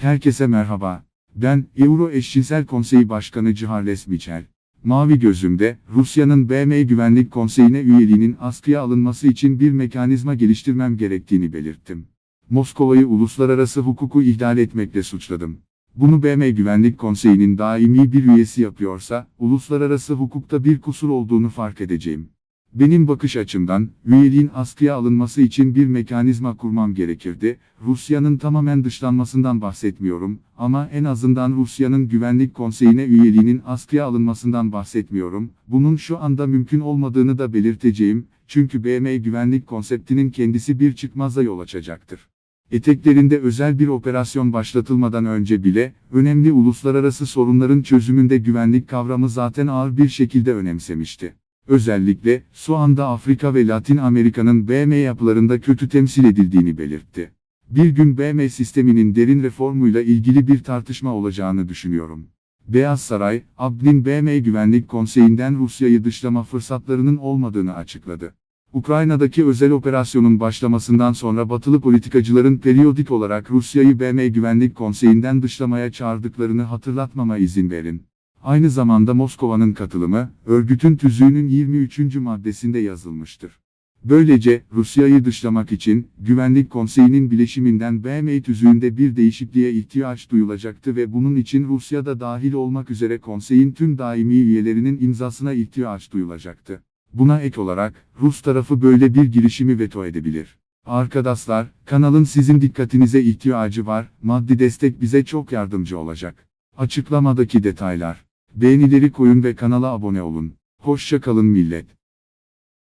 Herkese merhaba. Ben, Euro Eşcinsel Konseyi Başkanı Ciharles Michel. Mavi gözümde, Rusya'nın BM Güvenlik Konseyi'ne üyeliğinin askıya alınması için bir mekanizma geliştirmem gerektiğini belirttim. Moskova'yı uluslararası hukuku ihlal etmekle suçladım. Bunu BM Güvenlik Konseyi'nin daimi bir üyesi yapıyorsa, uluslararası hukukta bir kusur olduğunu fark edeceğim. Benim bakış açımdan, üyeliğin askıya alınması için bir mekanizma kurmam gerekirdi. Rusya'nın tamamen dışlanmasından bahsetmiyorum ama en azından Rusya'nın Güvenlik Konseyi'ne üyeliğinin askıya alınmasından bahsetmiyorum. Bunun şu anda mümkün olmadığını da belirteceğim, çünkü BM güvenlik konseptinin kendisi bir çıkmaza yol açacaktır. Eteklerinde özel bir operasyon başlatılmadan önce bile, önemli uluslararası sorunların çözümünde güvenlik kavramı zaten ağır bir şekilde önemsemişti. Özellikle, şu anda Afrika ve Latin Amerika'nın BM yapılarında kötü temsil edildiğini belirtti. Bir gün BM sisteminin derin reformuyla ilgili bir tartışma olacağını düşünüyorum. Beyaz Saray, Abdin BM Güvenlik Konseyi'nden Rusya'yı dışlama fırsatlarının olmadığını açıkladı. Ukrayna'daki özel operasyonun başlamasından sonra batılı politikacıların periyodik olarak Rusya'yı BM Güvenlik Konseyi'nden dışlamaya çağırdıklarını hatırlatmama izin verin. Aynı zamanda Moskova'nın katılımı, örgütün tüzüğünün 23. maddesinde yazılmıştır. Böylece, Rusya'yı dışlamak için, Güvenlik Konseyi'nin bileşiminden BM tüzüğünde bir değişikliğe ihtiyaç duyulacaktı ve bunun için Rusya'da dahil olmak üzere konseyin tüm daimi üyelerinin imzasına ihtiyaç duyulacaktı. Buna ek olarak, Rus tarafı böyle bir girişimi veto edebilir. Arkadaşlar, kanalın sizin dikkatinize ihtiyacı var, maddi destek bize çok yardımcı olacak. Açıklamadaki detaylar. Beğenileri koyun ve kanala abone olun. Hoşça kalın millet.